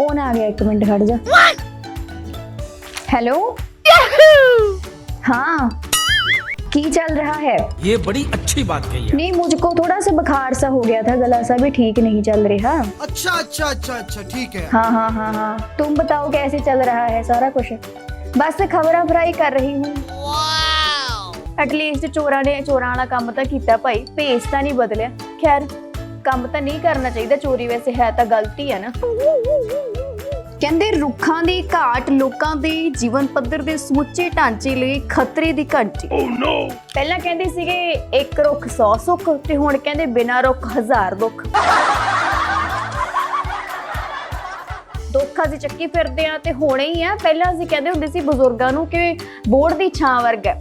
Phone ਆ ਗਿਆ ਇੱਕ ਮਿੰਟ ਖੜ ਜਾ हेलो हाँ की चल रहा है ये बड़ी अच्छी बात कही है नहीं मुझको थोड़ा सा बुखार सा हो गया था गला सा भी ठीक नहीं चल रहा अच्छा अच्छा अच्छा अच्छा ठीक है हाँ हाँ हाँ हाँ तुम बताओ कैसे चल रहा है सारा कुछ बस ਖਬਰਾਂ ਫਰਾਈ ਕਰ ਰਹੀ ਹੂੰ ਐਟਲੀਸਟ ਚੋਰਾਂ ਨੇ ਚੋਰਾਂ ਵਾਲਾ ਕੰਮ ਤਾਂ ਕੀਤਾ ਭਾਈ ਭੇਸ ਤਾਂ ਨਹੀਂ ਬਦਲਿਆ ਖੈਰ ਕੰਮ ਤਾਂ ਨਹੀਂ ਕਰਨਾ ਚਾਹੀਦਾ ਚੋਰੀ ਵੈਸੇ ਹੈ ਤਾਂ ਗਲਤੀ ਹੈ ਨਾ ਕਹਿੰਦੇ ਰੁੱਖਾਂ ਦੀ ਘਾਟ ਲੋਕਾਂ ਦੇ ਜੀਵਨ ਪੱਧਰ ਦੇ ਸਮੁੱਚੇ ਢਾਂਚੇ ਲਈ ਖਤਰੇ ਦੀ ਘੰਟੀ। ਓ ਨੋ ਪਹਿਲਾਂ ਕਹਿੰਦੇ ਸੀਗੇ ਇੱਕ ਰੁੱਖ 100 ਸੁੱਖ ਤੇ ਹੁਣ ਕਹਿੰਦੇ ਬਿਨਾਂ ਰੁੱਖ ਹਜ਼ਾਰ ਦੁੱਖ। ਦੁੱਖ ਅਸੀਂ ਚੱਕੀ ਫਿਰਦੇ ਆ ਤੇ ਹੋਣੇ ਹੀ ਆ। ਪਹਿਲਾਂ ਅਸੀਂ ਕਹਿੰਦੇ ਹੁੰਦੇ ਸੀ ਬਜ਼ੁਰਗਾਂ ਨੂੰ ਕਿ ਬੋਰਡ ਦੀ ਛਾਂ ਵਰਗਾ। ਹੈ।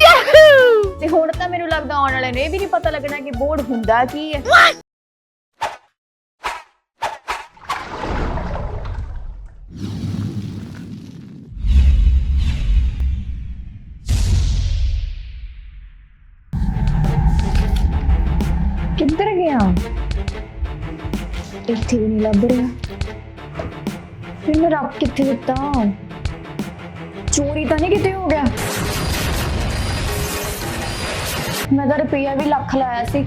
ਤੇ ਹੁਣ ਤਾਂ ਮੈਨੂੰ ਲੱਗਦਾ ਆਉਣ ਵਾਲੇ ਨੂੰ ਇਹ ਵੀ ਨਹੀਂ ਪਤਾ ਲੱਗਣਾ ਕਿ ਬੋਰਡ ਹੁੰਦਾ ਕੀ ਹੈ। ਇੱਥੇ ਵੀ ਨਹੀਂ ਲੱਭ ਰਿਹਾ ਫਿਰ ਮੈਂ ਰੱਖ ਕਿੱਥੇ ਦਿੱਤਾ ਚੋਰੀ ਤਾਂ ਨਹੀਂ ਕਿਤੇ ਹੋ ਗਿਆ ਮੈਂ ਤਾਂ ਰੁਪਈਆ ਵੀ ਲੱਖ ਲਾਇਆ ਸੀ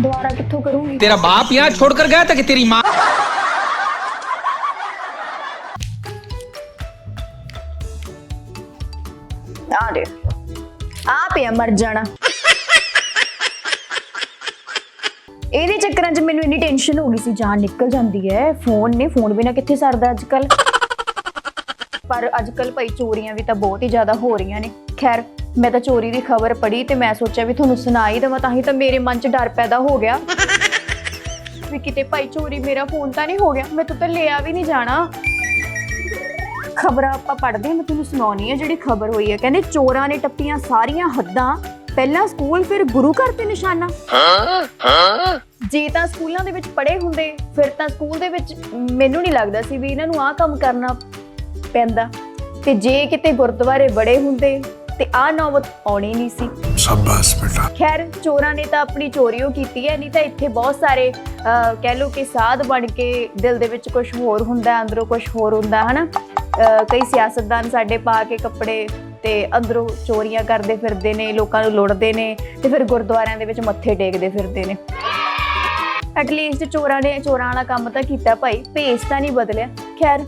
ਦੁਬਾਰਾ ਕਿੱਥੋਂ ਕਰੂੰਗੀ तेरा बाप यहाँ छोड़कर गया था कि तेरी माँ ਆ ਦੇ ਆ ਪਿਆ ਮਰ ਜਾਣਾ ਇਹਦੇ ਚੱਕਰਾਂ 'ਚ ਮੈਨੂੰ ਇੰਨੀ ਟੈਨਸ਼ਨ ਹੋ ਗਈ ਸੀ, ਜਾਨ ਨਿਕਲ ਜਾਂਦੀ ਹੈ। ਫੋਨ ਨੇ ਫੋਨ ਬਿਨਾ ਕਿੱਥੇ ਸਰਦਾ ਅੱਜ ਕੱਲ ਪਰ ਅੱਜ ਕੱਲ ਭਾਈ ਚੋਰੀਆਂ ਵੀ ਤਾਂ ਬਹੁਤ ਹੀ ਜ਼ਿਆਦਾ ਹੋ ਰਹੀਆਂ ਨੇ। ਖੈਰ, ਮੈਂ ਤਾਂ ਚੋਰੀ ਦੀ ਖਬਰ ਪੜ੍ਹੀ ਤੇ ਮੈਂ ਸੋਚਿਆ ਵੀ ਤੁਹਾਨੂੰ ਸੁਣਾਈ ਦਵਾਂ, ਤਾਂ ਹੀ ਤਾਂ ਮੇਰੇ ਮਨ 'ਚ ਡਰ ਪੈਦਾ ਹੋ ਗਿਆ। ਵੀ ਕਿਤੇ ਭਾਈ ਚੋਰੀ ਮੇਰਾ ਫੋਨ ਤਾਂ ਨਹੀਂ ਹੋ ਗਿਆ, ਮੈਂ ਤਾਂ ਲਿਆ ਵੀ ਨਹੀਂ ਜਾਣਾ। ਖਬਰਾਂ ਆਪਾਂ ਪੜ੍ਹਦੇ ਹਾਂ, ਮੈਂ ਤੁਹਾਨੂੰ ਸੁਣਾਉਣੀ ਹੈ ਜਿਹੜੀ ਖਬਰ ਹੋਈ ਹੈ। ਕਹਿੰਦੇ ਚੋਰਾਂ ਨੇ ਟੱਪੀਆਂ ਸਾਰੀਆਂ ਹੱਦਾਂ ਪਹਿਲਾਂ ਸਕੂਲ ਫਿਰ ਗੁਰੂ ਘਰ ਤੇ ਨਿਸ਼ਾਨਾ। ਹਾਂ ਹਾਂ। ਜੇ ਤਾਂ ਸਕੂਲਾਂ ਦੇ ਵਿੱਚ ਪੜੇ ਹੁੰਦੇ ਫਿਰ ਤਾਂ ਸਕੂਲ ਦੇ ਵਿੱਚ ਮੈਨੂੰ ਨਹੀਂ ਲੱਗਦਾ ਸੀ ਵੀ ਇਹਨਾਂ ਨੂੰ ਆਹ ਕੰਮ ਕਰਨਾ ਪੈਂਦਾ। ਤੇ ਜੇ ਕਿਤੇ ਗੁਰਦੁਆਰੇ ਬੜੇ ਹੁੰਦੇ ਤੇ ਆ ਨੌਬਤ ਆਉਣੀ ਨਹੀਂ ਸੀ। ਸ਼ਾਬਾਸ਼ ਬੇਟਾ। ਖੈਰ ਚੋਰਾਂ ਨੇ ਤਾਂ ਆਪਣੀ ਚੋਰੀਓ ਕੀਤੀ ਹੈ ਨਹੀਂ ਤਾਂ ਇੱਥੇ ਬਹੁਤ ਸਾਰੇ ਕਹਿ ਲੋ ਕਿ ਸਾਧ ਬਣ ਕੇ ਦਿਲ ਦੇ ਵਿੱਚ ਕੁਝ ਹੋਰ ਹੁੰਦਾ ਅੰਦਰੋਂ ਕੁਝ ਹੋਰ ਹੁੰਦਾ ਹਨਾ? ਕਈ ਸਿਆਸਤਦਾਨ ਸਾਡੇ ਪਾ ਕੇ ਕੱਪੜੇ ਤੇ ਅੰਦਰੋਂ ਚੋਰੀਆਂ ਕਰਦੇ ਫਿਰਦੇ ਨੇ ਲੋਕਾਂ ਨੂੰ ਲੁੱਟਦੇ ਨੇ ਤੇ ਫਿਰ ਗੁਰਦੁਆਰਿਆਂ ਦੇ ਵਿੱਚ ਮੱਥੇ ਟੇਕਦੇ ਫਿਰਦੇ ਨੇ। ਐਟਲੀਸਟ ਚੋਰਾਂ ਨੇ ਚੋਰਾਂ ਵਾਲਾ ਕੰਮ ਤਾਂ ਕੀਤਾ ਭਾਈ ਭੇਸ ਤਾਂ ਨਹੀਂ ਬਦਲਿਆ। ਖੈਰ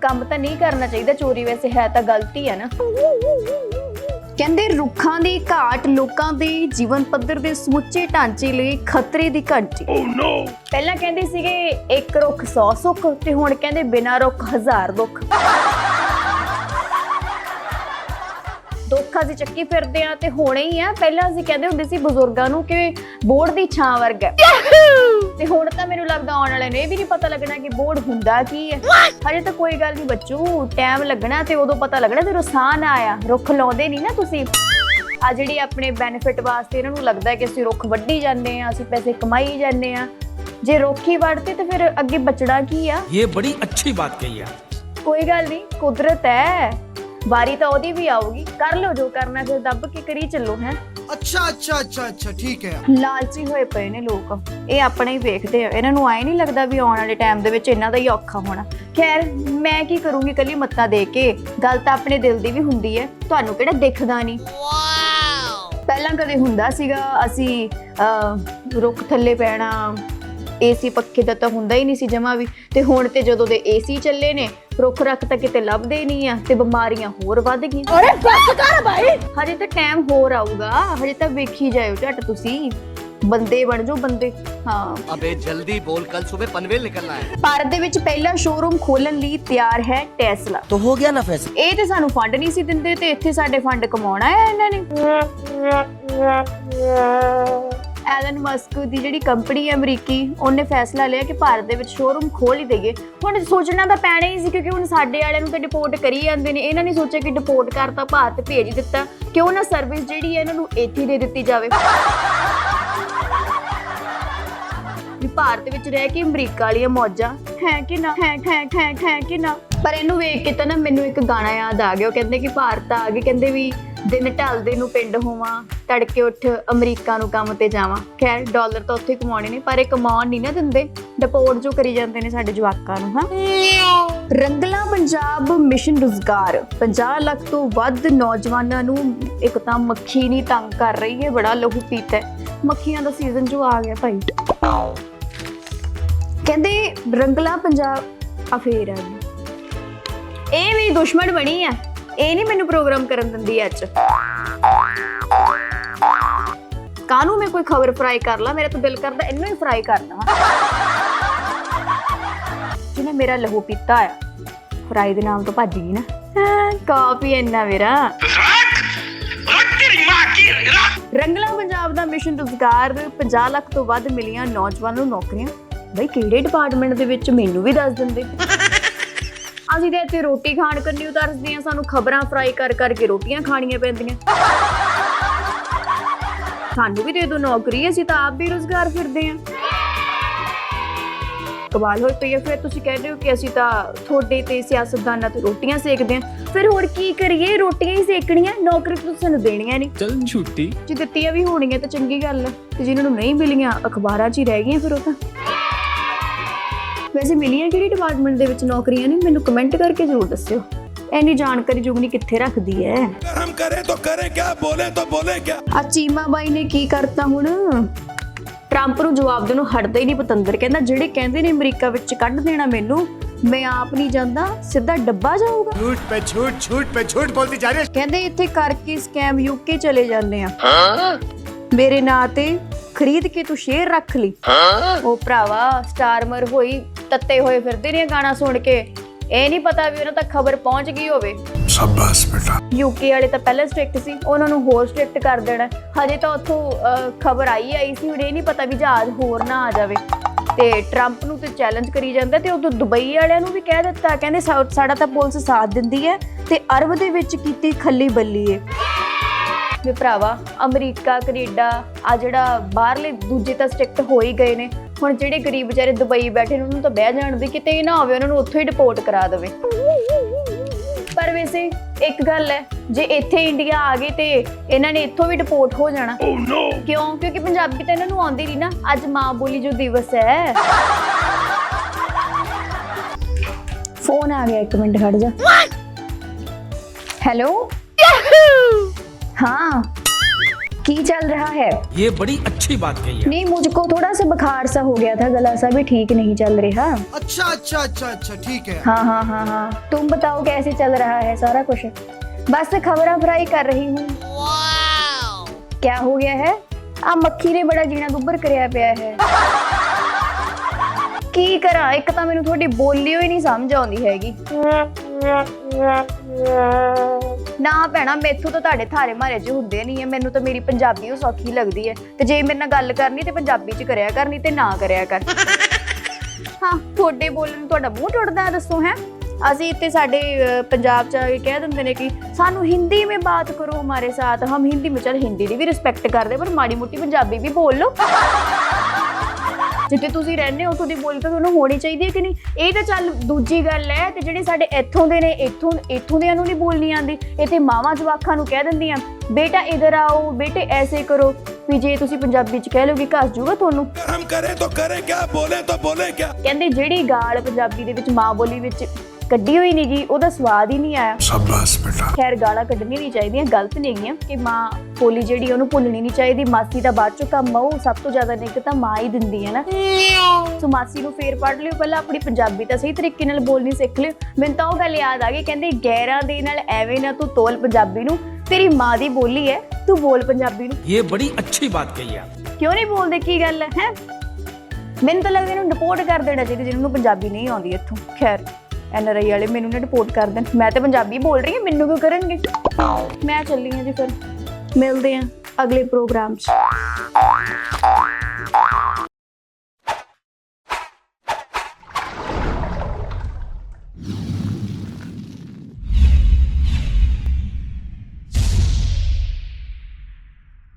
ਕੰਮ ਤਾਂ ਨਹੀਂ ਕਰਨਾ ਚਾਹੀਦਾ ਚੋਰੀ ਵੈਸੇ ਹੈ ਤਾਂ ਗਲਤੀ ਹੈ ਨਾ। ਕਹਿੰਦੇ ਰੁੱਖਾਂ ਦੀ ਘਾਟ ਲੋਕਾਂ ਦੇ ਜੀਵਨ ਪੱਧਰ ਦੇ ਸਮੁੱਚੇ ਢਾਂਚੇ ਲਈ ਖਤਰੇ ਦੀ ਘੰਟੀ। ਓ ਨੋ ਪਹਿਲਾਂ ਕਹਿੰਦੇ ਸੀਗੇ ਇੱਕ ਰੁੱਖ 100 ਸੁੱਖ ਤੇ ਹੁਣ ਕਹਿੰਦੇ ਬਿਨਾਂ ਰੁੱਖ ਹਜ਼ਾਰ ਦੁੱਖ। ਦੁੱਖ ਅਸੀਂ ਚੱਕੀ ਫਿਰਦੇ ਆ ਤੇ ਹੋਣੇ ਹੀ ਆ। ਪਹਿਲਾਂ ਅਸੀਂ ਕਹਿੰਦੇ ਹੁੰਦੇ ਸੀ ਬਜ਼ੁਰਗਾਂ ਨੂੰ ਕਿ ਬੋੜ ਦੀ ਛਾਂ ਵਰਗਾ ਤੇ ਹੁਣ ਤਾਂ ਮੈਨੂੰ ਲੱਗਦਾ ਆਉਣ ਵਾਲੇ ਨੇ ਵੀ ਨਹੀਂ ਪਤਾ ਲੱਗਣਾ ਕਿ ਬੋੜ ਹੁੰਦਾ ਕੀ ਹੈ। ਹਜੇ ਤਾਂ ਕੋਈ ਗੱਲ ਨਹੀਂ ਬੱਚੂ ਟਾਈਮ ਲੱਗਣਾ ਤੇ ਉਦੋਂ ਪਤਾ ਲੱਗਣਾ ਤੇ ਰੁਸਾਨ ਆਇਆ। ਰੁੱਖ ਲਾਉਂਦੇ ਨਹੀਂ ਨਾ ਤੁਸੀਂ। ਆ ਜਿਹੜੀ ਆਪਣੇ ਬੈਨੀਫਿਟ ਵਾਸਤੇ ਇਹਨਾਂ ਨੂੰ ਲੱਗਦਾ ਕਿ ਅਸੀਂ ਰੁੱਖ ਵੱਢੀ ਜਾਂਦੇ ਆ ਅਸੀਂ ਪੈਸੇ ਕਮਾਈ ਜਾਂਦੇ ਆ ਜੇ ਰੋਕੀ ਵੜਤੇ ਤੇ ਫਿਰ ਅੱਗੇ ਬਚੜਾ ਕੀ ਆ? ਇਹ ਬੜੀ ਅੱਛੀ ਬਾਤ ਕਹੀ ਆ। ਕੋਈ ਗੱਲ ਨਹੀਂ ਕੁਦਰਤ ਹੈ। ਵਾਰੀ ਤਾਂ ਉਹਦੀ ਵੀ ਆਊਗੀ ਕਰ ਲਓ ਜੋ ਕਰਨਾ ਫਿਰ ਦੱਬ ਕੇ ਕਰੀ ਚੱਲੋ ਹੈ। ਅੱਛਾ ਅੱਛਾ ਅੱਛਾ ਅੱਛਾ ਠੀਕ ਹੈ। ਲਾਲਚੀ ਹੋਏ ਪਏ ਨੇ ਲੋਕ। ਇਹ ਆਪਣਾ ਹੀ ਵੇਖਦੇ ਆ। ਇਹਨਾਂ ਨੂੰ ਆਏ ਨਹੀਂ ਲੱਗਦਾ ਵੀ ਆਉਣ ਵਾਲੇ ਟਾਈਮ ਦੇ ਵਿੱਚ ਇਹਨਾਂ ਦਾ ਹੀ ਔਖਾ ਹੋਣਾ। ਖੈਰ ਮੈਂ ਕੀ ਕਰੂੰਗੀ ਕੱਲੀ ਮੱਤਾ ਦੇ ਕੇ? ਗੱਲ ਤਾਂ ਆਪਣੇ ਦਿਲ ਦੀ ਵੀ ਹੁੰਦੀ ਹੈ। ਤੁਹਾਨੂੰ ਕਿਹੜਾ ਦਿਖਦਾ ਨਹੀਂ ਪਹਿਲਾਂ ਕਦੇ ਹੁੰਦਾ ਸੀਗਾ ਅਸੀਂ ਰੁੱਖ ਥੱਲੇ ਪੈਣਾ ਏਸੀ ਪੱਖੇ ਦਾ ਤਾਂ ਹੁੰਦਾ ਹੀ ਨਹੀਂ ਸੀ ਜਮਾ ਵੀ ਤੇ ਹੁਣ ਤੇ ਜਦੋਂ ਦੇ ਏਸੀ ਚੱਲੇ ਨੇ ਰੁੱਖ ਰੱਖ ਤਾਂ ਕਿਤੇ ਲੱਭਦੇ ਹੀ ਨਹੀਂ ਆ ਤੇ ਬਿਮਾਰੀਆਂ ਹੋਰ ਵੱਧ ਗਈਆਂ ਅਰੇ ਬਸ ਕਰ ਭਾਈ ਹਜੇ ਤਾਂ ਟਾਈਮ ਹੋਰ ਆਊਗਾ ਹਜੇ ਤਾਂ ਵੇਖੀ ਜਾਇਓ ਝੱਟ ਤੁਸੀਂ ਬੰਦੇ ਬਣ ਜਾਓ ਬੰਦੇ ਹਾਂ अबे जल्दी बोल कल सुबह पनवेल निकलना है ਭਾਰਤ ਦੇ ਵਿੱਚ ਪਹਿਲਾ ਸ਼ੋਰੂਮ ਖੋਲਣ ਲਈ ਤਿਆਰ ਹੈ ਟੈਸਲਾ तो हो गया ना फैसला ਇਹ ਤੇ ਸਾਨੂੰ ਫੰਡ ਨਹੀਂ ਸੀ ਦਿੰਦੇ ਤੇ ਇੱਥੇ ਸਾਡੇ ਫੰਡ ਕਮਾਉਣਾ ਹੈ ਇਹਨਾਂ ਨੇ ਐਲਨ ਮਸਕ ਦੀ ਜਿਹੜੀ ਕੰਪਨੀ ਹੈ ਅਮਰੀਕੀ, ਉਹਨੇ ਫੈਸਲਾ ਲਿਆ ਕਿ ਭਾਰਤ ਦੇ ਵਿੱਚ ਸ਼ੋਰੂਮ ਖੋਲ ਹੀ ਦੇਈਏ। ਹੁਣ ਸੋਚਣਾ ਤਾਂ ਪੈਣਾ ਹੀ ਸੀ ਕਿਉਂਕਿ ਹੁਣ ਸਾਡੇ ਵਾਲਿਆਂ ਨੂੰ ਤਾਂ ਡਿਪੋਰਟ ਕਰੀ ਜਾਂਦੇ ਨੇ। ਇਹਨਾਂ ਨੇ ਸੋਚਿਆ ਕਿ ਡਿਪੋਰਟ ਕਰਤਾ, ਭਾਰਤ ਭੇਜ ਦਿੱਤਾ। ਕਿਉਂ ਨਾ ਸਰਵਿਸ ਜਿਹੜੀ ਹੈ ਇਹਨਾਂ ਨੂੰ ਇੱਥੇ ਦੇ ਦਿੱਤੀ ਜਾਵੇ। ਵੀ ਭਾਰਤ ਵਿੱਚ ਰਹਿ ਕੇ ਅਮਰੀਕਾ ਵਾਲੀਆਂ ਮੌਜਾਂ। ਹੈ ਕਿ ਨਾ? ਹੈ ਹੈ ਹੈ ਹੈ ਕਿ ਨਾ? ਪਰ ਇਹਨੂੰ ਵੇਖ ਕੇ ਤਾਂ ਨਾ ਮੈਨੂੰ ਇੱਕ ਗਾਣਾ ਯਾਦ ਆ ਗਿਆ। ਉਹ ਕਹਿੰਦੇ ਕਿ ਭਾਰਤ ਆ ਗਏ ਕਹਿੰਦੇ ਵੀ ਦਿਨ ਢਲਦੇ ਨੂੰ ਪਿੰਡ ਹੋਵਾਂ, ਤੜਕੇ ਉੱਠ ਅਮਰੀਕਾ ਨੂੰ ਕੰਮ ਤੇ ਜਾਵਾਂ। ਖੈਰ, ਡਾਲਰ ਤਾਂ ਉੱਥੇ ਕਮਾਉਣੇ ਨੇ, ਪਰ ਇਹ ਕਮਾਉਣ ਨਹੀਂ ਨਾ ਦਿੰਦੇ। ਡਿਪੋਰਟ ਜੋ ਕਰੀ ਜਾਂਦੇ ਨੇ ਸਾਡੇ ਜਵਾਕਾਂ ਨੂੰ, ਹਾਂ। ਰੰਗਲਾ ਪੰਜਾਬ, ਮਿਸ਼ਨ ਰੁਜ਼ਗਾਰ। 50 ਲੱਖ ਤੋਂ ਵੱਧ ਨੌਜਵਾਨਾਂ ਨੂੰ ਇੱਕ ਤਾਂ ਮੱਖੀ ਨਹੀਂ ਤੰਗ ਕਰ ਰਹੀ ਹੈ, ਬੜਾ ਲਹੂ ਪੀਤਾ ਹੈ। ਮੱਖੀਆਂ ਦਾ ਸੀਜ਼ਨ ਜੋ ਆ ਗਿਆ ਭਾਈ। ਕਹਿੰਦੇ ਰੰਗਲਾ ਪੰਜਾਬ ਅਫੇਰ ਆ ਗਈ ਇਹ ਮੇਰੀ ਦੁਸ਼ਮਣ ਬਣੀ ਆ। ਇਹ ਨਹੀਂ ਮੈਨੂੰ ਪ੍ਰੋਗਰਾਮ ਕਰਨ ਦਿੰਦੀ ਅੱਜ। ਕਾਨੂੰ ਮੈਂ ਕੋਈ ਖਬਰ ਫਰਾਈ ਕਰ ਲਾ? ਮੇਰਾ ਤਾਂ ਦਿਲ ਕਰਦਾ ਇਹਨੂੰ ਹੀ ਫਰਾਈ ਕਰ ਲਵਾਂ ਜਿਹਨੇ ਮੇਰਾ ਲਹੂ ਪੀਤਾ ਆ। ਫਰਾਈ ਦੇ ਨਾਮ ਤੋਂ ਭੱਜ ਗਈ ਨਾ। ਕਾਫੀ ਇੰਨਾ ਮੇਰਾ। ਰੰਗਲਾ ਪੰਜਾਬ ਦਾ ਮਿਸ਼ਨ ਰੁਜ਼ਗਾਰ 50 ਲੱਖ ਤੋਂ ਵੱਧ ਮਿਲੀਆਂ ਨੌਜਵਾਨਾਂ ਨੂੰ ਨੌਕਰੀਆਂ। ਬਈ ਕਿਹੜੇ ਡਿਪਾਰਟਮੈਂਟ ਦੇ ਵਿੱਚ ਮੈਨੂੰ ਵੀ ਦੱਸ ਦਿੰਦੇ? ਅਸੀਂ ਤੇ ਇੱਥੇ ਰੋਟੀ ਖਾਣ ਕੰਨੀ ਉਤਰਦੇ ਆ ਸਾਨੂੰ ਖਬਰਾਂ ਫਰਾਈ ਕਰ ਕਰਕੇ ਰੋਟੀਆਂ ਖਾਣੀਆਂ ਪੈਂਦੀਆਂ। ਸਾਨੂੰ ਵੀ ਦੇ ਦੋ ਨੌਕਰੀ ਅਸੀਂ ਤਾਂ ਆਪ ਵੀ ਰੋਜ਼ਗਾਰ ਫਿਰਦੇ ਆ ਕਮਾਲ ਹੋਈ ਪਈ ਫਿਰ ਤੁਸੀਂ ਕਹਿੰਦੇ ਹੋ ਕਿ ਅਸੀਂ ਤਾਂ ਤੁਹਾਡੇ ਤੇ ਸਿਆਸਤਦਾਨਾਂ ਤੇ ਰੋਟੀਆਂ ਸੇਕਦੇ ਆ ਫਿਰ ਹੋਰ ਕੀ ਕਰੀਏ? ਰੋਟੀਆਂ ਹੀ ਸੇਕਣੀਆਂ ਨੌਕਰੀ ਤਾਂ ਸਾਨੂੰ ਦੇਣੀਆਂ ਨਹੀਂ। ਚੱਲ ਛੁੱਟੀ। ਜੇ ਦਿੱਤੀਆਂ ਵੀ ਹੋਣੀਆਂ ਤਾਂ ਚੰਗੀ ਗੱਲ ਹੈ ਤੇ ਜਿਨ੍ਹਾਂ ਨੂੰ ਨਹੀਂ ਮਿਲੀਆਂ ਅਖਬਾਰਾਂ 'ਚ ਹੀ ਰਹਿ ਗਈਆਂ ਫਿਰ ਉਹ ਤਾਂ। ਵੈਸੇ ਮਿਲੀਆਂ ਕਿਹੜੀ ਡਿਪਾਰਟਮੈਂਟ ਦੇ ਵਿੱਚ ਨੌਕਰੀਆਂ ਨੇ? ਮੈਨੂੰ ਕਮੈਂਟ ਕਰਕੇ ਜ਼ਰੂਰ ਦੱਸਿਓ। ਐਨੀ ਜਾਣਕਾਰੀ ਜੁਗਨੀ ਕਿੱਥੇ ਰੱਖਦੀ ਹੈ ਹਮ ਕਰੇ ਤਾਂ ਕਰੇ ਕਿਆ ਬੋਲੇ ਤਾਂ ਬੋਲੇ ਕਿਆ? ਆ ਚੀਮਾ ਬਾਈ ਨੇ ਕੀ ਕਰਤਾ ਹੁਣ? ਟਰੰਪ ਨੂੰ ਜਵਾਬ ਦੇਣੋਂ ਹਟਦਾ ਹੀ ਨਹੀਂ ਪਤੰਦਰ। ਕਹਿੰਦਾ ਜਿਹੜੇ ਕਹਿੰਦੇ ਨੇ ਅਮਰੀਕਾ ਵਿੱਚ ਕੱਢ ਦੇਣਾ ਮੈਨੂੰ ਮੈਂ ਆਪ ਨਹੀਂ ਜਾਂਦਾ ਸਿੱਧਾ ਡੱਬਾ ਜਾਊਗਾ। ਛੂਟ ਪੇ ਝੂਠ ਝੂਠ ਪੇ ਝੂਠ ਬੋਲਦੀ ਜਾ ਰਹੀ ਹੈ। ਕਹਿੰਦੇ ਇੱਥੇ ਕਰਕੇ ਸਕੈਮ ਯੂਕੇ ਚਲੇ ਜਾਂਦੇ ਆ। ਮੇਰੇ ਨਾਂ ਤੇ ਖਰੀਦ ਕੇ ਤੂੰ ਸ਼ੇਅਰ ਰੱਖ ਲਈ। ਉਹ ਭਰਾਵਾ ਸਟਾਰਮਰ ਹੋਈ ਤੱਤੇ ਹੋਏ ਫਿਰਦੇ ਨੇ ਗਾਣਾ ਸੁਣ ਕੇ। ਇਹ ਨਹੀਂ ਪਤਾ ਵੀ ਉਹਨਾਂ ਤੱਕ ਖਬਰ ਪਹੁੰਚ ਗਈ ਹੋਵੇ। ਸ਼ਾਬਾਸ਼ ਬੇਟਾ। ਯੂਕੇ ਵਾਲੇ ਤਾਂ ਪਹਿਲਾਂ ਸਟ੍ਰਿਕਟ ਸੀ ਉਹਨਾਂ ਨੂੰ ਹੋਰ ਸਟ੍ਰਿਕਟ ਕਰ ਦੇਣਾ। ਹਜੇ ਤਾਂ ਉੱਥੋਂ ਖਬਰ ਆਈ ਆਈ ਸੀ ਹੁਣ ਨਹੀਂ ਪਤਾ ਵੀ ਜਹਾਜ਼ ਹੋਰ ਨਾ ਆ ਜਾਵੇ। ਤੇ 트럼ਪ ਨੂੰ ਤੇ ਚੈਲੰਜ ਕਰੀ ਜਾਂਦਾ ਤੇ ਉਦੋਂ ਦੁਬਈ ਵਾਲਿਆਂ ਨੂੰ ਵੀ ਕਹਿ ਦਿੱਤਾ ਕਹਿੰਦੇ ਸਾਡਾ ਤਾਂ ਪੁਲਿਸ ਸਾਥ ਦਿੰਦੀ ਹੈ ਤੇ ਅਰਬ ਦੇ ਵਿੱਚ ਕੀਤੀ ਖੱਲੀ ਬੱਲੀ ਏ। ਵੀ ਭਰਾਵਾ ਅਮਰੀਕਾ ਕੈਨੇਡਾ ਆ ਜਿਹੜਾ ਬਾਹਰਲੇ ਦੂਜੇ ਤਾਂ ਸਟ੍ਰਿਕਟ ਹੋ ਹੀ ਗਏ ਨੇ। ਹੁਣ ਜਿਹੜੇ ਗਰੀਬ ਵਿਚਾਰੇ ਦੁਬਈ ਬੈਠੇ ਨੇ ਉਹਨਾਂ ਨੂੰ ਤਾਂ ਬਹਿ ਜਾਣ ਦੇ ਕਿਤੇ ਇਹ ਨਾ ਹੋਵੇ ਉਹਨਾਂ ਨੂੰ ਉੱਥੋਂ ਹੀ ਡਿਪੋਰਟ ਕਰਾ ਦੇਵੇ। ਪਰ ਵੈਸੇ ਇੱਕ ਗੱਲ ਹੈ ਜੇ ਇੱਥੇ ਇੰਡੀਆ ਆ ਗਏ ਤੇ ਇਹਨਾਂ ਨੇ ਇੱਥੋਂ ਵੀ ਡਿਪੋਰਟ ਹੋ ਜਾਣਾ। ਕਿਉਂ? ਕਿਉਂਕਿ ਪੰਜਾਬੀ ਤਾਂ ਇਹਨਾਂ ਨੂੰ ਆਉਂਦੀ ਨਹੀਂ ਨਾ। ਅੱਜ ਮਾਂ ਬੋਲੀ ਜੋ ਦਿਵਸ ਹੈ। ਫੋਨ ਆ ਗਿਆ ਇੱਕ ਮਿੰਟ ਖੜ ਜਾ। हेलो हाँ की चल रहा है ये बड़ी अच्छी बात कही है नहीं मुझको थोड़ा सा बुखार सा हो गया था गला सा भी ठीक नहीं चल रहा अच्छा अच्छा अच्छा अच्छा ठीक है हाँ हाँ हाँ हाँ तुम बताओ कैसे चल रहा है सारा कुछ बस खबर फ्राई कर रही हूँ क्या हो गया है आ मक्खी ने बड़ा जीना दुब्बर करिया ਪਿਆ ਹੈ ਕੀ ਕਰਾਂ ਇੱਕ ਤਾਂ ਮੈਨੂੰ ਤੁਹਾਡੀ ਬੋਲੀ ਹੋਈ ਨਹੀਂ ਸਮਝ ਆਉਂਦੀ ਹੈਗੀ ਨਾ ਭੈਣਾ, ਮੈਥੋਂ ਤਾਂ ਤੁਹਾਡੇ ਥਾਰੇ ਮਾਰੇ ਜੇ ਹੁੰਦੇ ਨਹੀਂ ਐ ਮੈਨੂੰ ਤਾਂ ਮੇਰੀ ਪੰਜਾਬੀ ਉਹ ਸੌਖੀ ਲੱਗਦੀ ਐ ਤੇ ਜੇ ਮੇਰੇ ਨਾਲ ਗੱਲ ਕਰਨੀ ਤੇ ਪੰਜਾਬੀ ਚ ਕਰਿਆ ਕਰਨੀ ਤੇ ਨਾ ਕਰਿਆ ਕਰ। ਹਾਂ, ਤੁਹਾਡੇ ਬੋਲਣ ਨੂੰ ਤੁਹਾਡਾ ਮੂੰਹ ਟੁੱਟਦਾ ਦੱਸੋ ਹੈ? ਅਸੀਂ ਇੱਥੇ ਸਾਡੇ ਪੰਜਾਬ ਚ ਆ ਕਹਿ ਦਿੰਦੇ ਨੇ ਕਿ ਸਾਨੂੰ ਹਿੰਦੀ ਮੇ ਬਾਤ ਕਰੋ ਹਮਾਰੇ ਸਾਥ। ਹਮ ਹਿੰਦੀ ਮੇ ਚਲ ਹਿੰਦੀ ਦੀ ਵੀ ਰਿਸਪੈਕਟ ਕਰਦੇ, ਪਰ ਮਾੜੀ ਮੋਟੀ ਪੰਜਾਬੀ ਵੀ ਬੋਲ ਲਓ। ਜਿੱਥੇ ਤੁਸੀਂ ਰਹਿੰਦੇ ਹੋ ਉੱਥੋਂ ਬੋਲੀ ਤਾਂ ਤੁਹਾਨੂੰ ਹੋਣੀ ਚਾਹੀਦੀ ਹੈ ਕਿ ਨਹੀਂ? ਇਹ ਤਾਂ ਚੱਲ ਦੂਜੀ ਗੱਲ ਹੈ ਤੇ ਜਿਹੜੇ ਸਾਡੇ ਇੱਥੋਂ ਦੇ ਨੇ ਇੱਥੋਂ ਇੱਥੋਂ ਦੇ ਨੂੰ ਨਹੀਂ ਬੋਲਣੀ ਆਂਦੀ ਇੱਥੇ ਮਾਵਾਂ ਜਵਾਖਾਂ ਨੂੰ ਕਹਿ ਦਿੰਦੀਆਂ ਬੇਟਾ ਇਧਰ ਆਓ ਬੇਟੇ ਐਸੇ ਕਰੋ। ਵੀ ਜੇ ਤੁਸੀਂ ਪੰਜਾਬੀ ਚ ਕਹਿ ਲੋਗੇ ਘਸ ਜੂਗਾ ਤੁਹਾਨੂੰ। ਹਮ ਕਰੇ ਤਾਂ ਕਰੇ ਕਿਆ ਬੋਲੇ ਤਾਂ ਬੋਲੇ ਕਿਆ। ਕਹਿੰਦੇ ਜਿਹੜੀ ਗਾਲ ਪੰਜਾਬੀ ਦੇ ਵਿੱਚ ਮਾਂ ਬੋਲੀ ਵਿੱਚ ਕੱਢੀ ਹੋਈ ਨਹੀਂ ਗਈ ਉਹਦਾ ਸਵਾਦ ਹੀ ਨਹੀਂ ਆਇਆ। ਸ਼ਾਬਾਸ਼ ਬੇਟਾ ਖੈਰ ਗਾਲਾਂ ਕੱਢਣੀਆਂ ਨਹੀਂ ਚਾਹੀਦੀਆਂ ਗਲਤ ਨਹੀਂ ਗਈਆਂ ਕਿ ਮਾਂ ਪੋਲੀ ਜਿਹੜੀ ਉਹਨੂੰ ਭੁੱਲਣੀ ਨਹੀਂ ਚਾਹੀਦੀ। ਮਾਸੀ ਦਾ ਬਾਅਦ ਚੋਂ ਕੰਮ ਆਉ ਸਭ ਤੋਂ ਜ਼ਿਆਦਾ ਨਿੱਕ ਤਾਂ ਮਾਂ ਹੀ ਦਿੰਦੀ ਹੈ ਨਾ। ਸੋ ਮਾਸੀ ਨੂੰ ਫੇਰ ਪੜ ਲਿਓ। ਪਹਿਲਾਂ ਆਪਣੀ ਪੰਜਾਬੀ ਤਾਂ ਸਹੀ ਤਰੀਕੇ ਨਾਲ ਬੋਲਣੀ ਸਿੱਖ ਲਿਓ। ਮੈਨੂੰ ਤਾਂ ਉਹ ਗੱਲ ਯਾਦ ਆ ਗਈ ਕਹਿੰਦੇ ਗੈਰਾਂ ਦੇ ਨਾਲ ਐਵੇਂ ਨਾ ਤੂੰ ਤੋਲ ਪੰਜਾਬੀ ਨੂੰ ਤੇਰੀ ਮਾਂ ਦੀ ਬੋਲੀ ਹੈ ਤੂੰ ਬੋਲ ਪੰਜਾਬੀ ਨੂੰ। ਇਹ ਬੜੀ ਅੱਛੀ ਬਾਤ ਕਹੀ ਆ। ਕਿਉਂ ਨਹੀਂ ਬੋਲਦੇ ਕੀ ਗੱਲ ਹੈ? ਮੈਨੂੰ ਤਾਂ ਲੱਗਦਾ ਇਹਨੂੰ ਡਿਪੋਰਟ ਕਰ ਦੇਣਾ ਚਾਹੀਦਾ ਜਿਹਨੂੰ ਪੰਜਾਬੀ ਨਹੀਂ ਆਉਂਦੀ ਇੱਥੋਂ। ਖੈਰ। ਐੱਨ ਆਰ ਆਈ ਵਾਲੇ ਮੈਨੂੰ ਨਾ ਰਿਪੋਰਟ ਕਰ ਦੇਣ। ਮੈਂ ਤਾਂ ਪੰਜਾਬੀ ਬੋਲ ਰਹੀ ਹਾਂ, ਮੈਨੂੰ ਕਿਉਂ ਕਰਨਗੇ? ਮੈਂ ਚੱਲੀ ਹਾਂ ਜੀ ਫਿਰ। ਮਿਲਦੇ ਹਾਂ ਅਗਲੇ ਪ੍ਰੋਗਰਾਮ 'ਚ।